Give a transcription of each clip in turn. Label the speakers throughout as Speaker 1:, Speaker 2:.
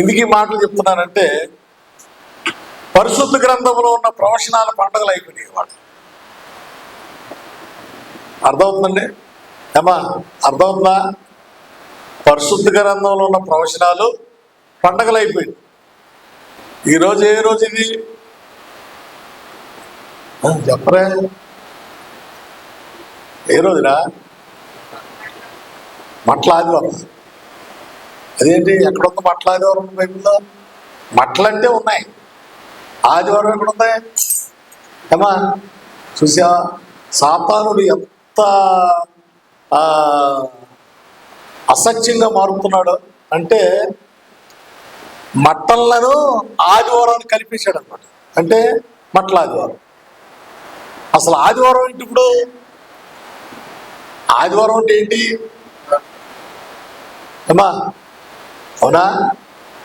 Speaker 1: ఎందుకు ఈ మాటలు చెప్తున్నానంటే పరిశుద్ధ గ్రంథంలో ఉన్న ప్రవచనాల పండుగలు అయిపోయినాయి వాళ్ళు అర్థమవుతుందండి? ఏమా అర్థమవుతుందా? పరిశుద్ధ గ్రంథంలో ఉన్న ప్రవచనాలు పండగలు అయిపోయింది ఈరోజు ఏ రోజు ఇది? చెప్పరే? ఏ రోజురా? మట్ల ఆదివారం. అదేంటి? ఎక్కడుంది మట్ల ఆదివారం బైబిల్లో మట్లంటే ఉన్నాయి. ఆదివారం ఎక్కడుంది? ఏమా చూసా సాతానుడు ఎంత ఆ, అసత్యంగా మారుతున్నాడు అంటే మట్టలను ఆదివారాన్ని కల్పించాడు అనమాట అంటే మట్ల ఆదివారం అసలు ఆదివారం ఏంటి ఇప్పుడు? ఆదివారం అంటే ఏంటి? ఏమా అవునా?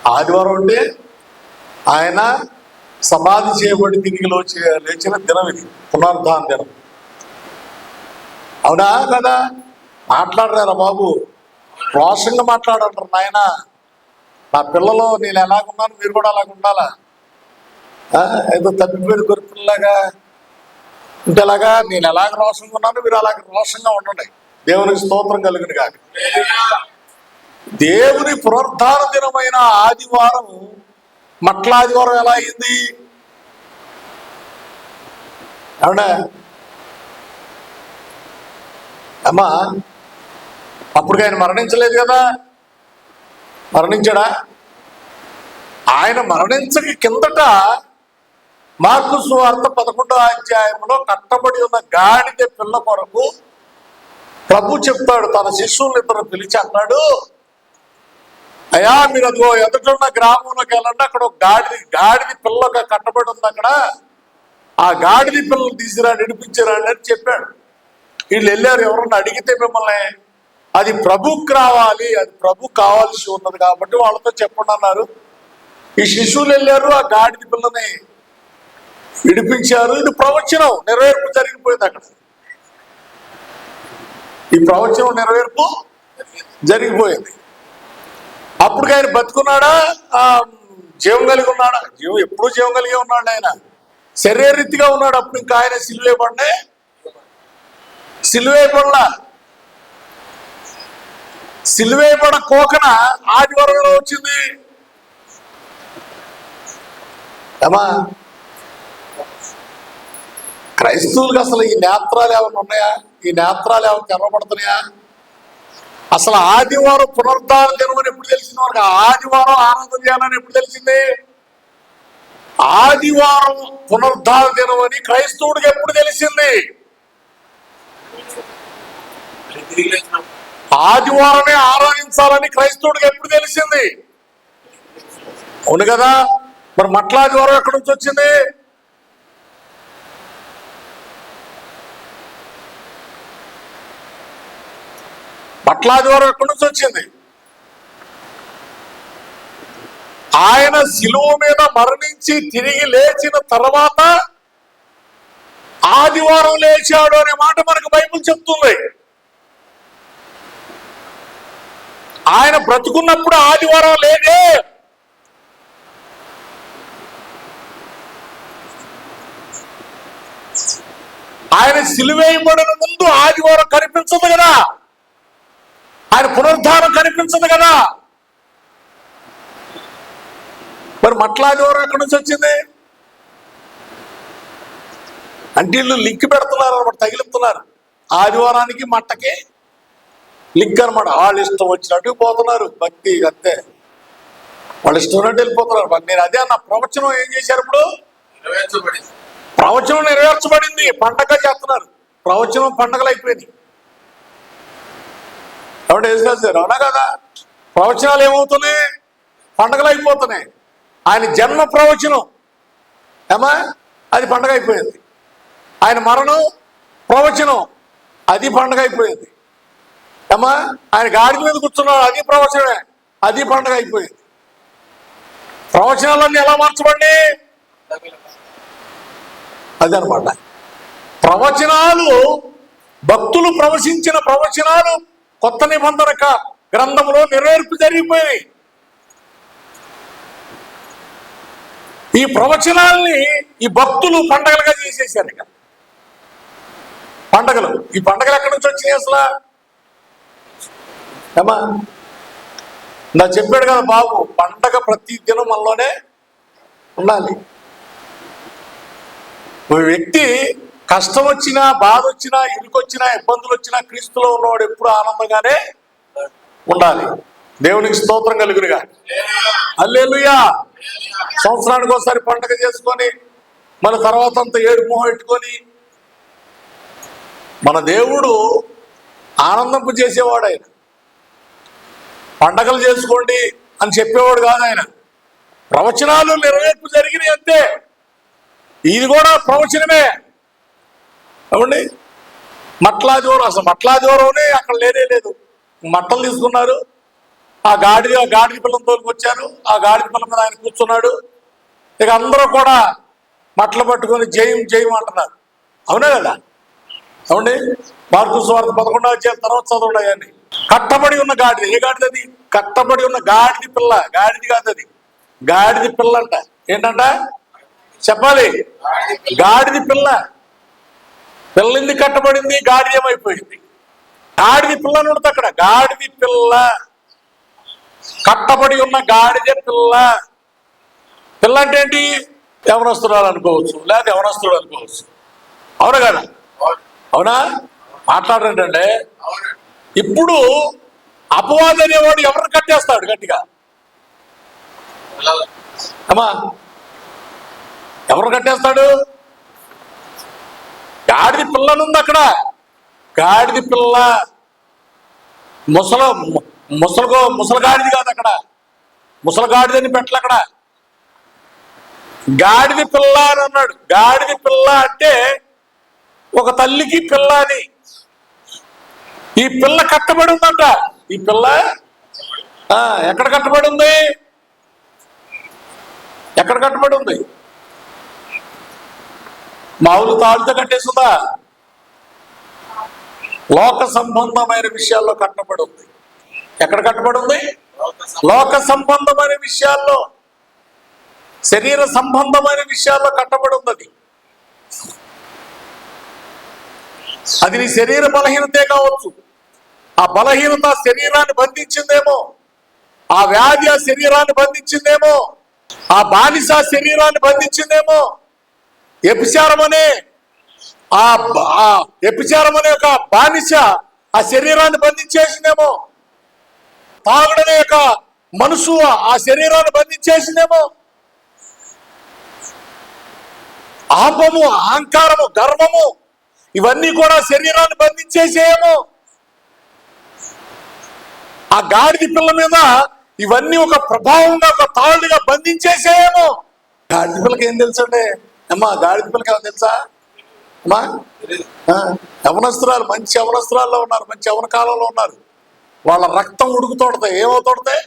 Speaker 1: ఆదివారం అంటే ఆయన సమాధి చేయబడి తిరిగి లేచిన దినం ఇది పునరుద్ధాన దినం. అవునా కదా? మాట్లాడరారా బాబు? రోషంగా మాట్లాడంటారు నాయన. నా పిల్లలు నేను ఎలాగున్నాను మీరు కూడా అలాగ ఉండాలా? ఏదో తప్పిపోయిన కొరిపిల్లలాగా అంటే అలాగా నేను ఎలాగ రోషంగా ఉన్నాను మీరు అలాగ రోషంగా ఉండండి. దేవునికి స్తోత్రం కలిగిన కాక దేవుని పునరుద్ధాన దినమైన ఆదివారం మట్ల ఆదివారం ఎలా అయింది? అవునా అమ్మా అప్పుడు ఆయన మరణించలేదు కదా? మరణించాడా? ఆయన మరణించక కిందట మార్కు సువార్త పదకొండో అధ్యాయంలో కట్టబడి ఉన్న గాడిద పిల్ల కొరకు ప్రభు చెప్తాడు తన శిష్యుల్ని ఇద్దరు పిలిచి అన్నాడు అయ్యా మీరు అదిగో ఎదుటిన్న గ్రామంలోకి వెళ్ళండి. అక్కడ ఒక గాడిది గాడిది పిల్లగా కట్టబడి ఉంది అక్కడ. ఆ గాడిది పిల్లలు తీసిరా నడిపించరాండి అని చెప్పాడు. వీళ్ళు వెళ్ళారు ఎవరన్నా అడిగితే మిమ్మల్ని అది ప్రభుకి రావాలి అది ప్రభు కావాల్సి ఉన్నది కాబట్టి వాళ్ళతో చెప్పండి అన్నారు. ఈ శిశువులు వెళ్ళారు ఆ గాడిది పిల్లని విడిపించారు. ఇది ప్రవచనం నెరవేర్పు జరిగిపోయింది అక్కడ. ఈ ప్రవచనం నెరవేర్పు జరిగిపోయింది. అప్పుడు ఆయన బతుకున్నాడా? ఆ, జీవం కలిగి ఉన్నాడా? జీవం ఎప్పుడు జీవం కలిగి ఉన్నాడు ఆయన. శరీరరీతిగా ఉన్నాడు అప్పుడు ఇంకా ఆయన సిలువేపండి సిల్వే పడ కోకన ఆదివారంలో వచ్చింది. ఏమా? క్రైస్తవులకు అసలు ఈ నేత్రాలు ఏమైనా ఉన్నాయా? ఈ నేత్రాలు ఏమైనా తెరవబడుతున్నాయా? అసలు ఆదివారం పునరుద్ధార దినం అని ఎప్పుడు తెలిసింది మనకు ఆదివారం ఆనందం చేయాలని ఎప్పుడు తెలిసింది? ఆదివారం పునరుద్ధార దినం అని క్రైస్తవుడికి ఎప్పుడు తెలిసింది? ఆదివారమే ఆరాధించాలని క్రైస్తవుడికి ఎప్పుడు తెలిసింది? అవును కదా? మరి మట్లాదివారం ఎక్కడి నుంచి వచ్చింది? పట్లాదివారం ఎక్కడి నుంచి వచ్చింది? ఆయన శిలువ మీద మరణించి తిరిగి లేచిన తర్వాత ఆదివారం లేచాడు అనే మాట మనకు బైబుల్ చెప్తుంది. ఆయన బ్రతుకున్నప్పుడు ఆదివారం లేదే. ఆయన సిలువేయబడిన ముందు ఆదివారం కనిపించదు కదా. ఆయన పునరుద్ధానం కనిపించదు కదా. మరి మట్ల ఆదివారం ఎక్కడి నుంచి వచ్చింది? అంటే వీళ్ళు లింక్ పెడుతున్నారు అనమాట తగిలిస్తున్నారు ఆదివారానికి మట్టకి లింక్ అనమాట. వాళ్ళు ఇష్టం వచ్చినట్టు పోతున్నారు. భక్తి అంతే. వాళ్ళు ఇష్టం ఉన్నట్టు వెళ్ళిపోతున్నారు. నేను అదే అన్న ప్రవచనం ఏం చేశారు ఇప్పుడు?
Speaker 2: నెరవేర్చబడింది.
Speaker 1: ప్రవచనం నెరవేర్చబడింది. పండగ చేస్తున్నారు. ప్రవచనం పండగలు అయిపోయింది కాబట్టి ఏం అవునా కదా? ప్రవచనాలు ఏమవుతున్నాయి? పండగలు అయిపోతున్నాయి. ఆయన జన్మ ప్రవచనం. ఏమా? అది పండగ అయిపోయింది. ఆయన మరణం ప్రవచనం. అది పండగ అయిపోయింది. ఏమా? ఆయన గాడి మీద కూర్చున్నాడు. అది ప్రవచనమే. అది పండగ అయిపోయింది. ప్రవచనాలన్నీ ఎలా మార్చబడి అదనమాట ప్రవచనాలు భక్తులు ప్రవచించిన ప్రవచనాలు కొత్త నిబంధన గ్రంథంలో నెరవేర్పు జరిగిపోయాయి ఈ ప్రవచనాల్ని ఈ భక్తులు పండగలుగా చేసేసారు ఇక. పండగలు. ఈ పండగలు ఎక్కడి నుంచి వచ్చినాయి అసలు? ఏమా? నా చెప్పాడు కదా బాబు పండగ ప్రతి దినం మనలోనే ఉండాలి. ఒక వ్యక్తి కష్టం వచ్చినా బాధ వచ్చినా ఇరుకొచ్చినా ఇబ్బందులు వచ్చినా క్రీస్తులో ఉన్నవాడు ఎప్పుడు ఆనందంగానే ఉండాలి. దేవునికి స్తోత్రం కలుగురుగా అల్లెలుయా సంవత్సరానికి ఒకసారి పండగ చేసుకొని మన తర్వాత అంత ఏడు మొహం పెట్టుకొని మన దేవుడు ఆనందింపు చేసేవాడు ఆయన. పండగలు చేసుకోండి అని చెప్పేవాడు కాదు ఆయన. ప్రవచనాలు నెరవేర్పు జరిగినాయి అంతే. ఇది కూడా ప్రవచనమే. అవండి మట్లాదివరం అసలు మట్లాదివరంనే అక్కడ లేనే లేదు. మట్టలు తీసుకున్నారు. ఆ గాడి ఆ గాడి పిల్లలు వచ్చారు. ఆ గాడి పిల్ల మీద ఆయన కూర్చున్నాడు. ఇక అందరూ కూడా మట్టలు పట్టుకొని జయం జయం అంటున్నారు. అవునా కదా? అవునండి మార్కు స్వార్థ పదకొండవ అధ్యాయం తర్వాత చదవండి అవన్నీ. కట్టబడి ఉన్న గాడిది ఏ గాడిది అది? కట్టబడి ఉన్న గాడిది పిల్ల గాడిది కాదు అది. గాడిది పిల్ల అంట. ఏంటంట? చెప్పాలి. గాడిది పిల్ల. పిల్లింది కట్టబడింది గాడిదేమైపోయింది. గాడిది పిల్ల ఉంటుంది అక్కడ. గాడిది పిల్ల. కట్టబడి ఉన్న గాడిద పిల్ల. పిల్ల అంటే ఏంటి? యవనస్తురాలు అనుకోవచ్చు లేదా యవనస్తుడు అనుకోవచ్చు. అవునా కదా? అవునా? మాట్లాడంటే ఇప్పుడు అపవాది అనేవాడు ఎవరిని కట్టేస్తాడు గట్టిగా? అమ్మా ఎవరు కట్టేస్తాడు? గాడిది పిల్లనుంది అక్కడ. గాడిది పిల్ల ముసల ముసలగో ముసలగాడిది కాదు అక్కడ. ముసలగాడిదని పెట్టలు అక్కడ. గాడిది పిల్ల అని అన్నాడు. గాడిది పిల్ల అంటే ఒక తల్లికి పిల్ల అని. ఈ పిల్ల కట్టబడి ఉందంట. ఈ పిల్ల ఎక్కడ కట్టబడి ఉంది? ఎక్కడ కట్టబడి ఉంది? మామూలు తాళ్ళతో కట్టేస్తుందా? లోక సంబంధమైన విషయాల్లో కట్టబడి ఉంది ఎక్కడ కట్టబడి ఉంది లోక సంబంధమైన విషయాల్లో. శరీర సంబంధమైన విషయాల్లో కట్టబడి ఉంది అది. అది నీ శరీర బలహీనతే కావచ్చు. ఆ బలహీనత శరీరాన్ని బంధించిందేమో. ఆ వ్యాధి ఆ శరీరాన్ని బంధించిందేమో. ఆ బానిస శరీరాన్ని బంధించిందేమో. వ్యభిచారం అనే ఆ ఆ వ్యభిచారం అనే ఒక బానిస ఆ శరీరాన్ని బంధించేసిందేమో. తాగుడనే ఒక మనసు ఆ శరీరాన్ని బంధించేసిందేమో. ఆపము అహంకారము గర్వము ఇవన్నీ కూడా శరీరాన్ని బంధించేసేయేమో. ఆ గాడిది పిల్ల మీద ఇవన్నీ ఒక ప్రభావంగా ఒక తాళ్ళుగా బంధించేసేయేమో. గాడిది పిల్లకి ఏం తెలుసండి? అమ్మా గాడిద పిల్లకి ఏమో తెలుసా? అమ్మా యవనస్త్రాలు మంచి యవనస్తురాల్లో ఉన్నారు మంచి యవన కాలంలో ఉన్నారు. వాళ్ళ రక్తం ఉడుకుతోడతాయి ఏమవుతోడతాయి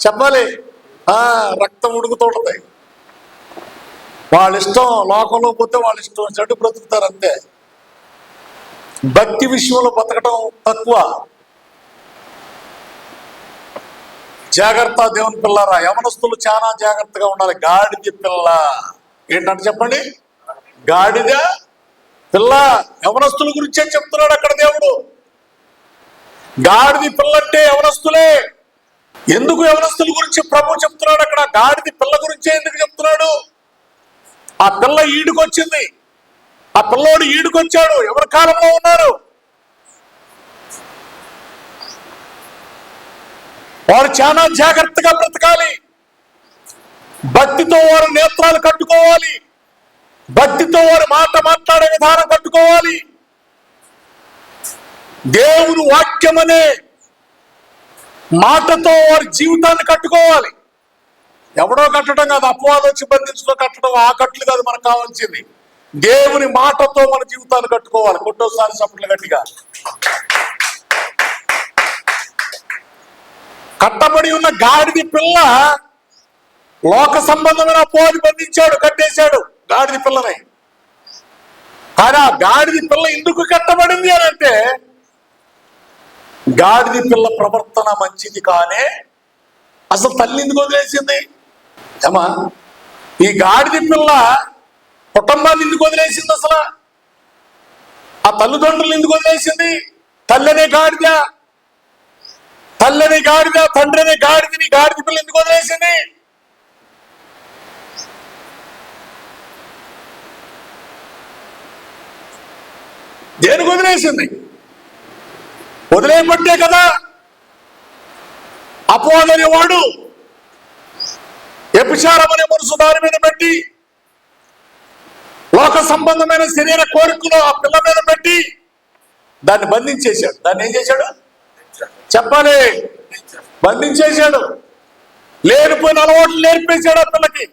Speaker 1: చెప్పాలి. ఆ రక్తం ఉడుకుతోడతాయి వాళ్ళ ఇష్టం లోకంలో పోతే వాళ్ళ ఇష్టం చెడు బ్రతుకుతారు అంతే. భక్తి విషయంలో బతకటం తక్కువ. జాగ్రత్త దేవుని పిల్లరా యవనస్తులు చాలా జాగ్రత్తగా ఉండాలి. గాడిద పిల్ల. ఏంటంటే చెప్పండి? గాడిద పిల్ల యవనస్తుల గురించే చెప్తున్నాడు అక్కడ దేవుడు. గాడిది పిల్లంటే యవనస్తులే. ఎందుకు యవనస్తుల గురించి ప్రభు చెప్తున్నాడు అక్కడ? గాడిది పిల్ల గురించే ఎందుకు చెప్తున్నాడు? ఆ పిల్ల ఈడుకొచ్చింది. ఆ పిల్లోడు ఈడుకొచ్చాడు. ఎవరి కాలంలో ఉన్నారు? వారు చాలా జాగ్రత్తగా బ్రతకాలి. భక్తితో వారు నేత్రాలు కట్టుకోవాలి. భక్తితో వారు మాట మాట్లాడే విధానం కట్టుకోవాలి. దేవుని వాక్యం అనే మాటతో వారి జీవితాన్ని కట్టుకోవాలి. ఎవడో కట్టడం కాదు అపవాదం వచ్చి బంధించడం కట్టడం ఆ కట్లు కాదు మనకు కావాల్సింది. దేవుని మాటతో మన జీవితాన్ని కట్టుకోవాలి. కొట్టోసారి చప్పట్లు గట్టిగా. కట్టబడి ఉన్న గాడిది పిల్ల లోక సంబంధమైన అపోహని బంధించాడు కట్టేశాడు. గాడిది పిల్లని. కానీ ఆ గాడిది పిల్ల ఎందుకు కట్టబడింది అని అంటే గాడిది పిల్ల ప్రవర్తన మంచిది కానీ అసలు తల్లి ఎందుకు వదిలేసింది. ఏమా? ఈ గాడిది పిల్ల కుటుంబాన్ని ఎందుకు వదిలేసింది అసలు? ఆ తల్లిదండ్రులు ఎందుకు వదిలేసింది? తల్లినే గాడిద? తల్లిని గాడిద? తండ్రిని గాడిదని గాడిద పిల్ల ఎందుకు వదిలేసింది? దేనికి వదిలేసింది? వదిలేయబట్టే కదా. అపోదనేవాడు వ్యభిచారం అనే మనసు దాని మీద పెట్టి లోక సంబంధమైన శరీర కోరికలు ఆ పిల్ల మీద పెట్టి దాన్ని బంధించేశాడు. దాన్ని ఏం చేశాడు? చెప్పాలి. బంధించేశాడు. లేనిపోయిన అలవాట్లు నేర్పేశాడు ఆ పిల్లకి.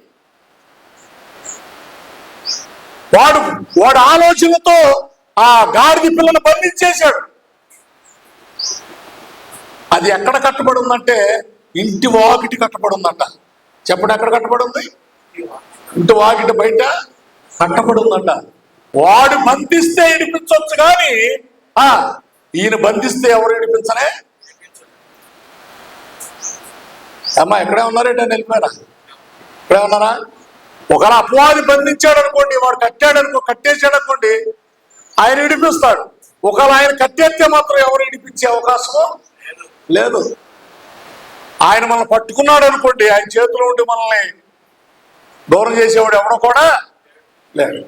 Speaker 1: వాడు వాడు ఆలోచనతో ఆ గాడిది పిల్లను బంధించేశాడు. అది ఎక్కడ కట్టబడి ఉందంటే ఇంటి వాకిటి కట్టబడి ఉందంట చెప్పండి ఎక్కడ కట్టబడి ఉంది ఇంటి వాకిటి బయట కట్టబడి ఉందంట వాడు బంధిస్తే ఇడిపించవచ్చు కానీ ఆ ఈయన బంధిస్తే ఎవరు ఇడిపించలే అమ్మా ఎక్కడే ఉన్నారేంటి అని వెళ్ళిపోయారా? ఇక్కడే ఉన్నారా? ఒకవేళ అపవాది బంధించాడు అనుకోండి వాడు కట్టాడు అనుకో కట్టేశాడు అనుకోండి ఆయన విడిపిస్తాడు ఒకవేళ ఆయన కట్టేస్తే మాత్రం ఎవరు విడిపించే అవకాశము లేదు. ఆయన మనల్ని పట్టుకున్నాడు అనుకోండి ఆయన చేతిలో ఉండి మనల్ని దూరం చేసేవాడు ఎవడో కూడా లేదు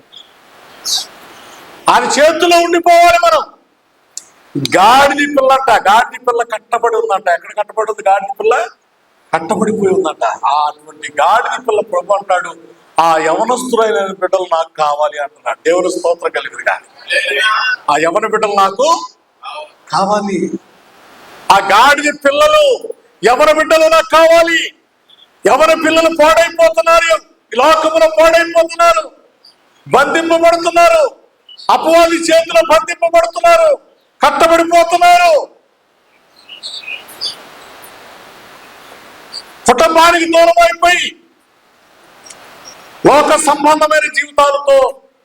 Speaker 1: ఆయన చేతిలో ఉండిపోవాలి మనం. గాడిది పిల్ల అంట గాడిది పిల్ల కట్టబడి ఉందంట. ఎక్కడ కట్టబడి ఉంది గాడిది పిల్ల? కట్టబడిపోయి ఉందంట. అటువంటి గాడిది పిల్ల ప్రభు అంటాడు ఆ యవనస్తులైన బిడ్డలు నాకు కావాలి అంటున్నాడు. దేవుని స్తోత్రం కలిగింది కానీ ఆ యవన బిడ్డలు నాకు కావాలి. ఆ గాడిద పిల్లలు ఎవరి బిడ్డలు నాకు కావాలి. ఎవరి పిల్లలు పాడైపోతున్నారు. ఈ లోకములో పాడైపోతున్నారు. బంధింపబడుతున్నారు. అపవాది చేతిలో బంధింపబడుతున్నారు. కట్టబడిపోతున్నారు. కుటుంబానికి దూరం అయిపోయి లోక సంబంధమైన జీవితాలతో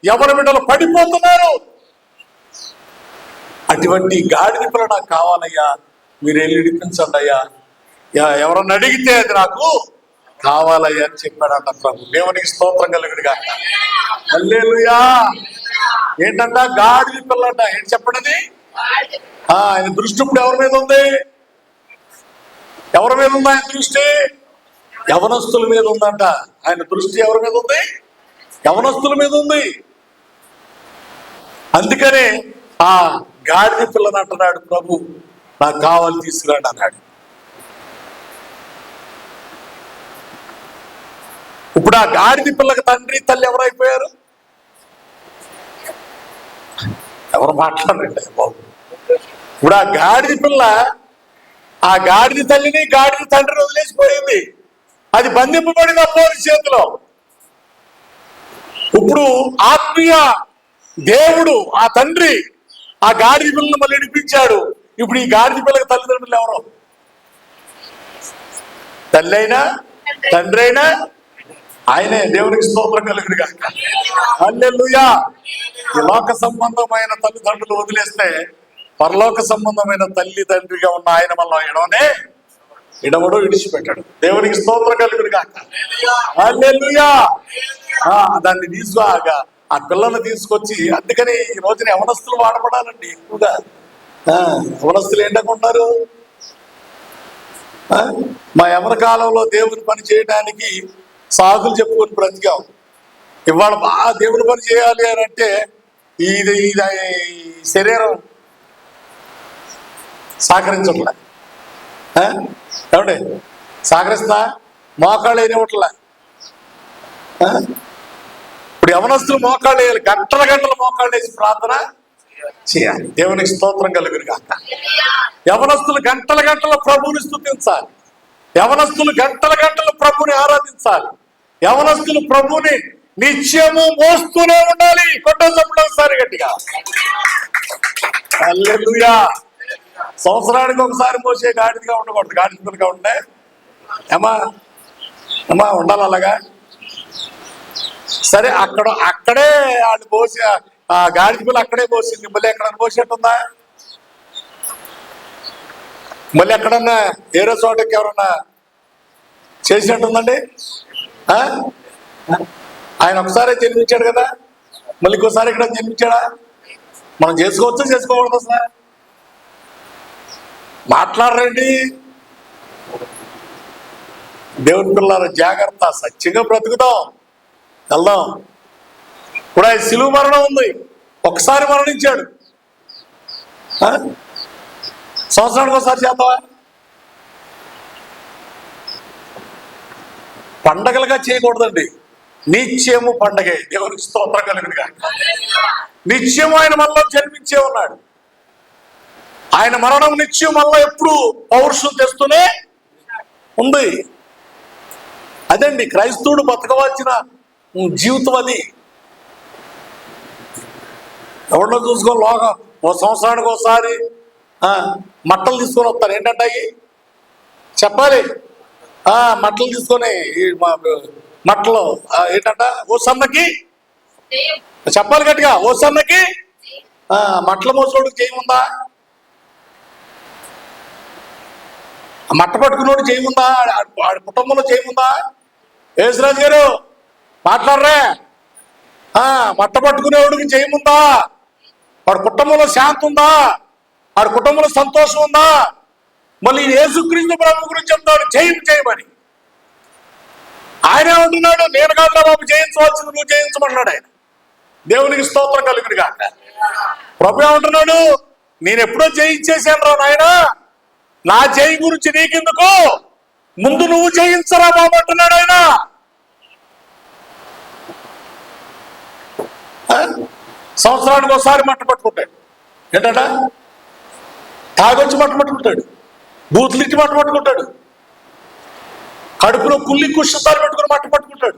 Speaker 1: ఎవరి బిడ్డలు పడిపోతున్నారు? అటువంటి గాడిద పిల్ల నాకు కావాలయ్యా. మీరు వెళ్ళి ఇడిపించండి అయ్యా. ఎవరన్నా అడిగితే అది నాకు కావాలయ్యా అని చెప్పాడంట ప్రభు. దేవునికి స్తోత్రం కలిగినగా అల్లేలుయా ఏంటంట గాడిద పిల్లంట ఏంటి చెప్పండి ఆ, ఆయన దృష్టి ఇప్పుడు ఎవరి మీద ఉంది? ఎవరి మీద ఉంది ఆయన దృష్టి? యవనస్తుల మీద ఉందంట. ఆయన దృష్టి ఎవరి మీద ఉంది? యవనస్తుల మీద ఉంది. అందుకనే ఆ గాడిద పిల్లని అంటున్నాడు ప్రభు నాకు కావాలి తీసుకురాడు అన్నాడు. ఇప్పుడు ఆ గాడిద పిల్లకి తండ్రి తల్లి ఎవరైపోయారు? ఎవరు మాట్లాడండి బాబు. ఇప్పుడు ఆ గాడిద పిల్ల ఆ గాడిద తల్లిని గాడిద తండ్రిని వదిలేసిపోయింది. అది బంధింపబడిన అమ్మోని చేతిలో. ఇప్పుడు ఆత్మీయ దేవుడు ఆ తండ్రి ఆ గాడిద పిల్లలు మళ్ళీ నడిపించాడు ఇప్పుడు ఈ గాడిద పిల్లకి తల్లిదండ్రులు ఎవరు? తల్లి అయినా తండ్రి అయినా ఆయనే దేవునికి స్తోత్రం కలుగుడు కాక హల్లెలూయా. లోక సంబంధమైన తల్లిదండ్రులు వదిలేస్తే పరలోక సంబంధమైన తల్లి తండ్రిగా ఉన్న ఆయన మనం ఎడవనే ఇడవడు విడిచిపెట్టాడు. దేవునికి స్తోత్రం కలుగుడు కాక దాన్ని తీసుకుగా ఆ పిల్లల్ని తీసుకొచ్చి అందుకని ఈ రోజున యవనస్తులు వాడబడాలండి ఎక్కువగా. ఆ, యవనస్తులు ఏంటనుకుంటున్నారు ఆ, మా యవన కాలంలో దేవుని పని చేయడానికి సాగులు చెప్పుకొని బ్రతికాం. ఇవాళ బాగా దేవుని పని చేయాలి అని అంటే ఇది ఇది శరీరం సహకరించట్లే. ఏమండి? సహకరిస్తా మోకాళ్ళు అయినట్లే ఇప్పుడు యవనస్తులు మోకాళ్ళు వేయాలి. గంటల గంటల మోకాళ్ళు వేసి ప్రార్థన చేయాలి. దేవునికి స్తోత్రం కలుగురు కాక యవనస్తులు గంటల గంటల ప్రభువుని స్థుతించాలి. యవనస్తులు గంటల గంటల ప్రభుని ఆరాధించాలి. యవనస్తులు ప్రభుని నిత్యము మోస్తూనే ఉండాలి. కొట్టం చెప్పడం ఒకసారి గట్టిగా. సంవత్సరానికి ఒకసారి మోసే గాడిదిగా ఉండకూడదు. గాడిదలుగా ఉంటే. ఏమా ఏమా ఉండాలి అలాగా? సరే అక్కడ అక్కడే వాళ్ళు పోసి ఆ గాడిద పిల్ల అక్కడే పోసింది మళ్ళీ ఎక్కడ పోసేట్టుందా మళ్ళీ ఎక్కడన్నా ఏరో చోటకి ఎవరన్నా చేసినట్టుందండి? ఆయన ఒకసారి జన్మించాడు కదా. మళ్ళీ ఇంకోసారి ఇక్కడ జన్మించాడా? మనం చేసుకోవచ్చు? చేసుకోకూడదు సార్? మాట్లాడరండి దేవుని పిల్లల జాగ్రత్త సత్యంగా బ్రతుకుదాం. వెళ్దాం. ఇప్పుడు ఆయన సిలువు మరణం ఉంది. ఒకసారి మరణించాడు. ఆ? సంవత్సరానికి ఒకసారి చేద్దామా? పండగలుగా చేయకూడదండి. నిత్యము పండగే. దేవునికి స్తోత్రం కలిగినగా నిత్యం ఆయన మనలో జన్మించే ఉన్నాడు. ఆయన మరణం నిత్యం మళ్ళీ ఎప్పుడు పౌరుషం తెస్తూనే ఉంది. అదండి క్రైస్తవుడు బతకవలసిన జీవితం అది. ఎవరినో చూసుకో లోకం ఓ సంవత్సరానికి ఒకసారి మట్టలు తీసుకొని వస్తారు. ఏంటంటే చెప్పాలి. మట్టలు తీసుకొని ఈ మా- మట్టలు ఏంటంట? ఓ సన్నకి చెప్పాలి గట్టిగా. ఓ సన్నకి ఆ, మట్టల మోసోడికి చేయముందా ఆ మట్ట పట్టుకున్నోడు చేయముందా? వాడి కుటుంబంలో చేయముందా? యేసురాజు గారు మాట్లాడరే. మట్ట పట్టుకునేవాడికి చేయముందా? వాడి కుటుంబంలో శాంతి ఉందా? వాడి కుటుంబంలో సంతోషం ఉందా? మళ్ళీ యేసుక్రీస్తు ప్రభు గురించి అంటాడు జయం చేయమని ఆయనే ఉంటున్నాడు నేను కాదురా బాబు జయించవలసింది నువ్వు జయించమన్నాడు ఆయన. దేవునికి స్తోత్రం కలిగిన కాక ప్రభు ఏమంటున్నాడు నేను ఎప్పుడో జయించేశాను రా నాయన. నా జయి గురించి నీకెందుకు? ముందు నువ్వు జయించరా బాబు ఆయన. ఆ? సంవత్సరానికి ఒకసారి మట్ట పట్టుకుంటాడు. ఏంటట? తాగొచ్చి మట్ట పట్టుకుంటాడు. బూతులు ఇచ్చి మట్ట పట్టుకుంటాడు. కడుపులో కుల్లి కుషితాలు పెట్టుకుని మట్టు పట్టుకుంటాడు.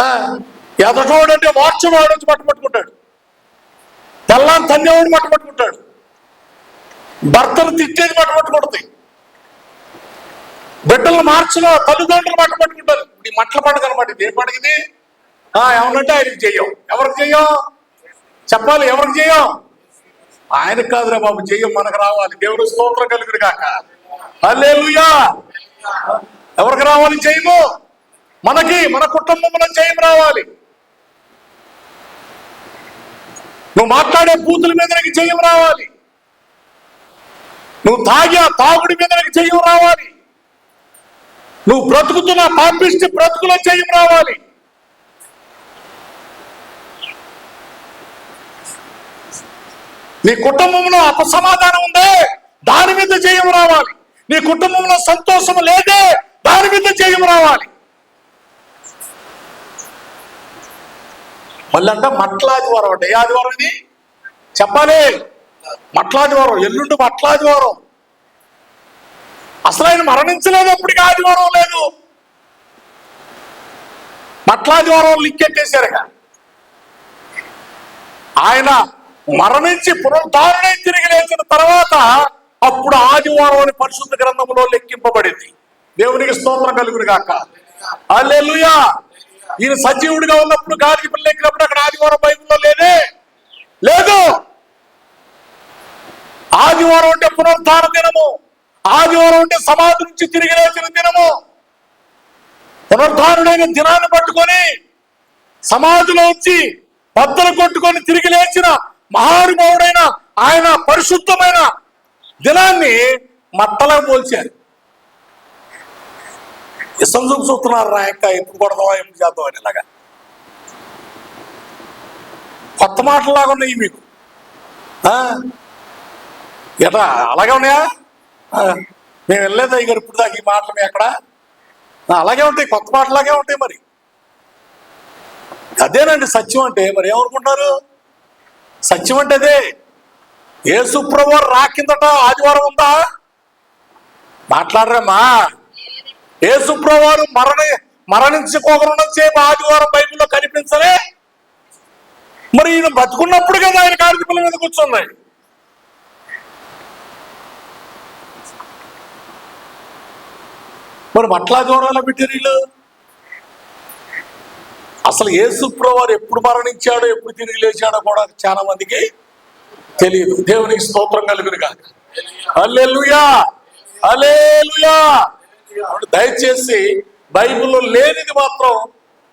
Speaker 1: ఆ, ఎదటోడు అంటే మార్చవాడు వచ్చి పట్టుకుంటాడు. తెల్లని తన్నేవాడు మట్ట పట్టుకుంటాడు. భర్తను తిట్టేది మట్ట పట్టుకుంటుంది. బిడ్డలు మార్చిన తల్లిదండ్రులు మట్ట పట్టుకుంటారు. ఈ మట్ల పండుగ అనమాట ఇది ఏ పండుగ ఇది? ఆ, ఆయనకి చెయ్యం ఎవరికి చెయ్యం చెప్పాలి ఎవరికి చెయ్యం ఆయనకు కాదురా బాబు చెయ్యం మనకు రావాలి. దేవుడు స్తోత్రం కలుగురు కాక హల్లెలూయా. ఎవరికి రావాలి జయము? మనకి మన కుటుంబంలో జయం రావాలి. నువ్వు మాట్లాడే బూతుల మీద నీకు జయం రావాలి. నువ్వు తాగే తాగుడి మీద నీకు చెయ్యం రావాలి. నువ్వు బ్రతుకుతున్న పాపిష్టి బ్రతుకులో చెయ్యం రావాలి. నీ కుటుంబంలో అపసమాధానం ఉందే దాని మీద జయం రావాలి. నీ కుటుంబంలో సంతోషం లేదే దాని మీద జయం రావాలి. మళ్ళీ అంట మట్లాదివారం అంటే ఏ ఆదివారం ఇది? చెప్పాలి. మట్లాదివారం ఎల్లుండి మట్లాదివారం. అసలు ఆయన మరణించలేదు అప్పటికి ఆదివారం లేదు. మట్లాదివారం లింకెట్టేశారుగా ఆయన మరణించి పునరుద్ధారణే తిరిగి లేచిన తర్వాత అప్పుడు ఆదివారం అని పరిశుద్ధ గ్రంథంలో లెక్కింపబడింది. దేవునికి స్తోత్రం కలుగును కాక అల్లెలుయా ఈయన సజీవుడిగా ఉన్నప్పుడు గాలికి పిల్లెక్కినప్పుడు అక్కడ ఆదివారం బైబిల్లో లేదే? లేదు! ఆదివారం అంటే పునరుద్ధార దినము. ఆదివారం అంటే సమాధి నుంచి తిరిగి లేచిన దినము. పునరుద్ధారుడైన దినాన్ని పట్టుకొని సమాధిలో వచ్చి బద్దలు కొట్టుకొని తిరిగి లేచిన మహానుభావుడైన ఆయన పరిశుద్ధమైన దినాన్ని మట్టలా పోల్చారు. ఇసం చూస్తున్నారు రా యొక్క ఎప్పుడు కొడదామా ఎప్పుడు చేద్దాం అని ఇలాగా. కొత్త మాటలాగా ఉన్నాయి మీకు. ఆ? ఎట్లా అలాగే ఉన్నాయా? మేము వెళ్ళలేదు అయ్యారు ఇప్పుడు దాకా ఈ మాటలు మీ అక్కడ. అలాగే ఉంటాయి కొత్త మాటలాగే ఉంటాయి మరి. అదేనండి సత్యం అంటే మరి ఏమనుకుంటారు సత్యం అంటే అదే. రా రాకిందట ఆదివారం ఉందా? మాట్లాడరమ్మా ఏ వారు మరణ మరణించుకోకుండా సేపు ఆదివారం బైబిల్లో కనిపించలే. మరి ఈయన బతుకున్నప్పుడు కదా ఆయన కార్యక్రమం మీద కూర్చున్నాయి. మరి అట్లా దూరాల పెట్టారు అసలు ఏ వారు ఎప్పుడు మరణించాడో ఎప్పుడు తిరిగి లేచాడో కూడా చాలా మందికి తెలియదు. దేవునికి స్తోత్రం కలుగును కాక అల్లెలుయా అలేలుయా దయచేసి బైబిల్లో లేనిది మాత్రం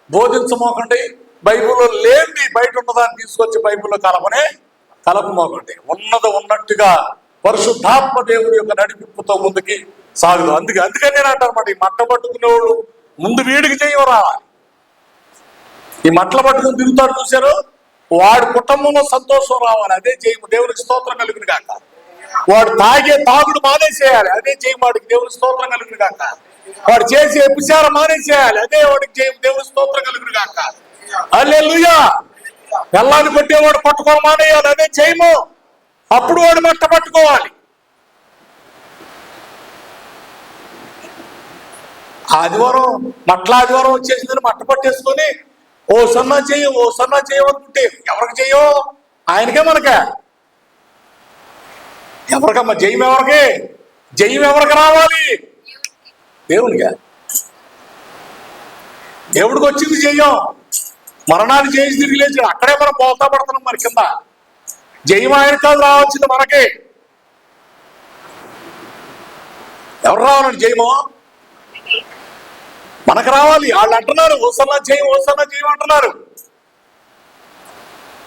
Speaker 1: బోధించమోకండి. బైబిల్లో లేనిది బయట ఉన్నదాన్ని తీసుకొచ్చి బైబిల్లో కలపనే కలపమోకండి. ఉన్నది ఉన్నట్టుగా పరిశుద్ధాత్మ దేవుడి యొక్క నడిపింపుతో ముందుకి సాగుదు. అందుకే అందుకని నేను అంటాను ఈ మట్ట పట్టుకునేవాడు ముందు వీడికి చేయవరా? ఈ మట్ల పట్టుకుని తిరుగుతాడు చూశారు? వాడి కుటుంబంలో సంతోషం రావాలి అదే చేయము దేవునికి స్తోత్రం కలిగిన కాక వాడు తాగే తాగుడు మానేసేయాలి అదే చేయము వాడికి దేవుని స్తోత్రం కలిగిన కాక వాడు చేసే విచారం మానేసేయాలి అదే వాడికి చేయము దేవుని స్తోత్రం కలిగిన కాక అల్లే లుయా పిల్లాన్ని కొట్టేవాడు పట్టుకోవాలి మానేయాలి అదే చేయము అప్పుడు వాడు మట్ట పట్టుకోవాలి. ఆదివారం మట్ల ఆదివారం వచ్చేసిందని మట్ట పట్టేసుకొని ఓ సన్నా చెయ్యం ఓ సన్నా చేయమనుకుంటే ఎవరికి చేయో ఆయనకే మనకే. ఎవరికమ్మా జయం ఎవరికి? జయం ఎవరికి రావాలి? దేవునిగా దేవుడికి వచ్చింది జయం. మరణాన్ని చేసి తిరిగి అక్కడే మనం పోతా పడుతున్నాం మరి కింద. జయం ఆయన కాదు రావాల్సింది మనకే. ఎవరు రావాలండి జయమో? మనకు రావాలి. వాళ్ళు అంటున్నారు ఓసన్నా చేయి ఓసన్నా చేయి అంటున్నారు.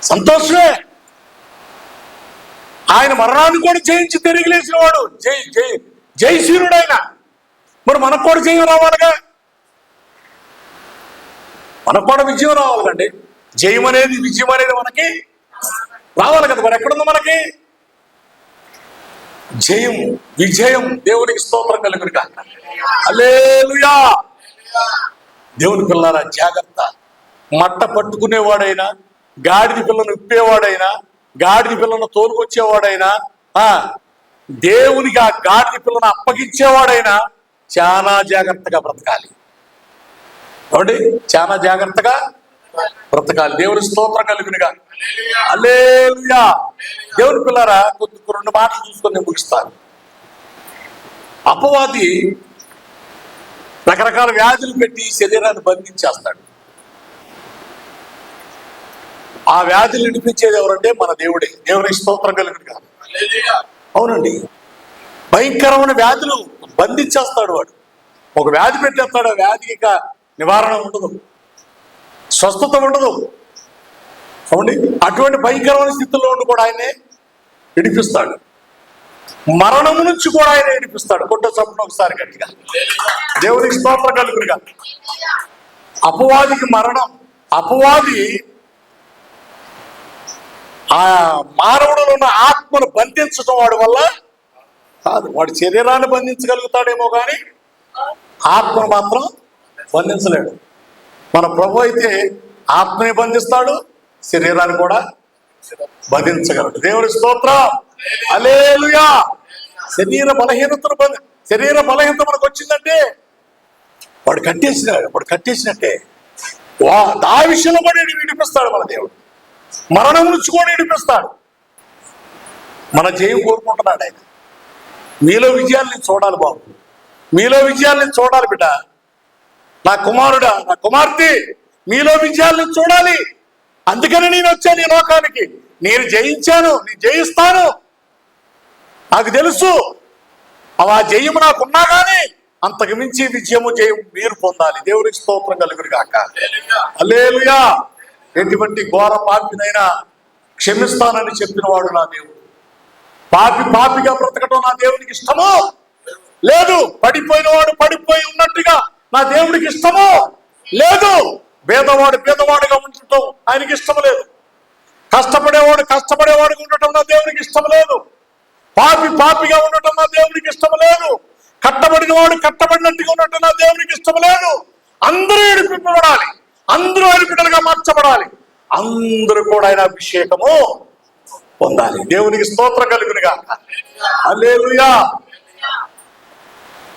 Speaker 1: సంతోషమే. ఆయన మరణాన్ని కూడా జయించి తిరిగి లేచిన వాడు జై జై జయశీరుడు ఆయన. మరి మనకు కూడా జయం రావాలిగా? మనకు కూడా విజయం రావాలండి జయం అనేది విజయం అనేది మనకి రావాలి కదా. మరి ఎక్కడుంది మనకి? జయం విజయం దేవునికి స్తోత్రం కలుగును కాక దేవుని పిల్లరా జాగ్రత్త. మట్ట పట్టుకునేవాడైనా గాడిది పిల్లను ఇప్పేవాడైనా గాడిది పిల్లను తోలుకొచ్చేవాడైనా ఆ దేవునికి ఆ గాడిది పిల్లను అప్పగించేవాడైనా చాలా జాగ్రత్తగా బ్రతకాలి. కాబట్టి చాలా జాగ్రత్తగా బ్రతకాలి. దేవుని స్తోత్రం కలుగునిగా. అల్లేలుయా దేవుని పిల్లరా కొద్ది రెండు మాటలు చూసుకొని నేను ముగిస్తాను. అపవాది రకరకాల వ్యాధులు పెట్టి శరీరాన్ని బంధించేస్తాడు. ఆ వ్యాధులు నడిపించేది ఎవరంటే మన దేవుడే. దేవుని స్తోత్రం కలిగిన కాదు అవునండి. భయంకరమైన వ్యాధులు బంధించేస్తాడు వాడు. ఒక వ్యాధి పెట్టేస్తాడు ఆ వ్యాధికి ఇక నివారణ ఉండదు. స్వస్థత ఉండదు. అవునండి. అటువంటి భయంకరమైన స్థితిలో ఉండి కూడా ఆయనే విడిపిస్తాడు. మరణం నుంచి కూడా ఆయన ఏడిపిస్తాడు. కొట్ట చంపడం ఒకసారి గట్టిగా. దేవునికి స్తోత్ర కలుగురుగా అపవాదికి మరణం. అపవాది ఆ మానవుడులో ఉన్న ఆత్మను బంధించడం వాడి వల్ల కాదు. వాడి శరీరాన్ని బంధించగలుగుతాడేమో కానీ ఆత్మను మాత్రం బంధించలేడు. మన ప్రభు అయితే ఆత్మని బంధిస్తాడు శరీరాన్ని కూడా బంధించగలడు. దేవుని స్తోత్రం. అలేలుయా శరీర బలహీనతను శరీర బలహీనత మనకు వచ్చిందంటే వాడు కట్టేసినాడు. వాడు కట్టేసినట్టే. వా దా విషయంలో కూడా విడిపిస్తాడు మన దేవుడు. మరణం నుంచి కూడా విడిపిస్తాడు. మన జయం కోరుకుంటున్నాడు ఆయన. మీలో విజయాల్ని చూడాలి బాబు. మీలో విజయాల్ని చూడాలి బిడ్డ. నా కుమారుడా నా కుమార్తె మీలో విజయాల్ని చూడాలి. అందుకని నేను వచ్చాను ఈ లోకానికి. నేను జయించాను నేను జయిస్తాను. నాకు తెలుసు అలా జయము నాకున్నా కానీ అంతకు మించి విజయము జయం మీరు పొందాలి. దేవునికి స్తోత్రం కలుగురు కాక అలేలుయా ఎటువంటి ఘోర పాపినైనా క్షమిస్తానని చెప్పిన వాడు నా దేవుడు. పాపి పాపిగా బ్రతకటం నా దేవునికి ఇష్టమో? లేదు. పడిపోయిన వాడు పడిపోయి ఉన్నట్టుగా నా దేవుడికి ఇష్టమో? లేదు. పేదవాడు పేదవాడుగా ఉండటం ఆయనకి ఇష్టం లేదు. కష్టపడేవాడు కష్టపడేవాడుగా ఉండటం నా దేవునికి ఇష్టం లేదు. పాపి పాపిగా ఉండటం నా దేవునికి ఇష్టం లేదు. కట్టబడిన వాడు కట్టబడినట్టుగా ఉండటం నా దేవునికి ఇష్టం లేదు. అందరూ ఏడిపింపబడాలి అందరూ ఆయన బిడ్డలుగా మార్చబడాలి. అందరూ కూడా ఆయన అభిషేకము పొందాలి. దేవునికి స్తోత్రం కలుగునిగా అల్లేలుయా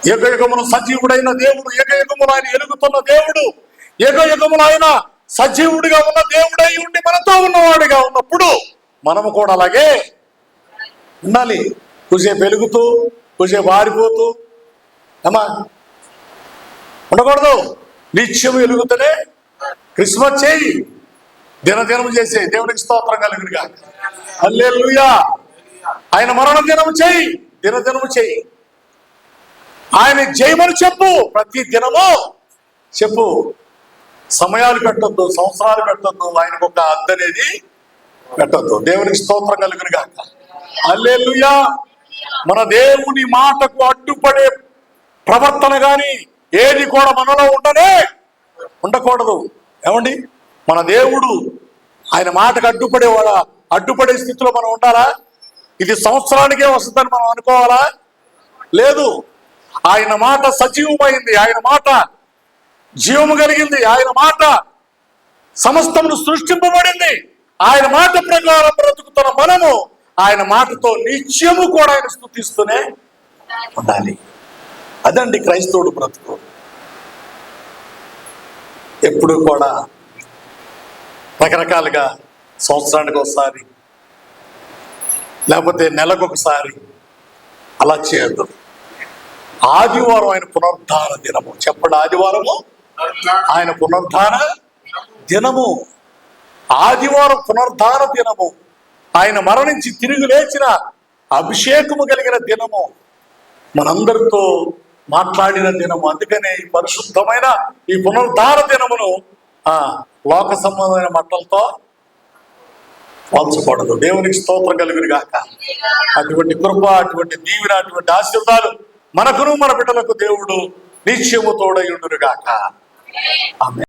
Speaker 1: ఏకయుగమును సజీవుడైన దేవుడు ఏకయుగమును ఆయన ఎలుగుతున్న దేవుడు. ఏకయుగములు ఆయన సజీవుడిగా ఉన్న దేవుడై ఉండి మనతో ఉన్నవాడిగా ఉన్నప్పుడు మనము కూడా అలాగే ఉండాలి. కుసే వెలుగుతూ కుసే ఆరిపోతూ అమ్మా ఉండకూడదు. నిత్యం వెలుగుతూనే క్రిస్మస్ చేయి. దినదినం చేసే దేవునికి స్తోత్రం కలిగినగా. అల్లే ఆయన మరణ దినము చేయి. దినదినము చేయి. ఆయన జయమని చెప్పు. ప్రతి దినము చెప్పు. సమయాలు పెట్టొద్దు సంవత్సరాలు పెట్టొద్దు ఆయనకు ఒక అద్దనేది అనేది పెట్టొద్దు. దేవునికి స్తోత్రం కలుగును గాక. అల్లెలుయా మన దేవుని మాటకు అడ్డుపడే ప్రవర్తన గాని ఏది కూడా మనలో ఉండనే ఉండకూడదు. ఏమండి? మన దేవుడు ఆయన మాటకు అడ్డుపడే వాళ్ళ అడ్డుపడే స్థితిలో మనం ఉండాలా? ఇది సంవత్సరానికే వస్తుందని మనం అనుకోవాలా? లేదు. ఆయన మాట సజీవమైంది. ఆయన మాట జీవము కలిగింది. ఆయన మాట సమస్తమును సృష్టింపబడింది. ఆయన మాట ప్రకారం బ్రతుకుతున్న మనము ఆయన మాటతో నిత్యము కూడా ఆయన స్థుతిస్తూనే ఉండాలి. అదండి క్రైస్తవుడు బ్రతుకు. ఎప్పుడు కూడా రకరకాలుగా సంవత్సరానికి ఒకసారి లేకపోతే నెలకు ఒకసారి అలా చేయద్దు. ఆదివారం ఆయన పునరుద్ధార దినము. చెప్పండి ఆదివారము? ఆయన పునరుద్ధార దినము. ఆదివారం పునరుద్ధార దినము. ఆయన మరణించి తిరిగి లేచిన అభిషేకము కలిగిన దినము. మనందరితో మాట్లాడిన దినము. అందుకనే ఈ పరిశుద్ధమైన ఈ పునరుద్ధార దినమును ఆ లోక సంబంధమైన మట్టలతో పోల్చకూడదు. దేవునికి స్తోత్రం కలుగును గాక. అటువంటి కృప అటువంటి దీవెన అటువంటి ఆశీర్వాదాలు మనకును మన బిడ్డలకు దేవుడు నిత్యము తోడయుండును గాక. Amen.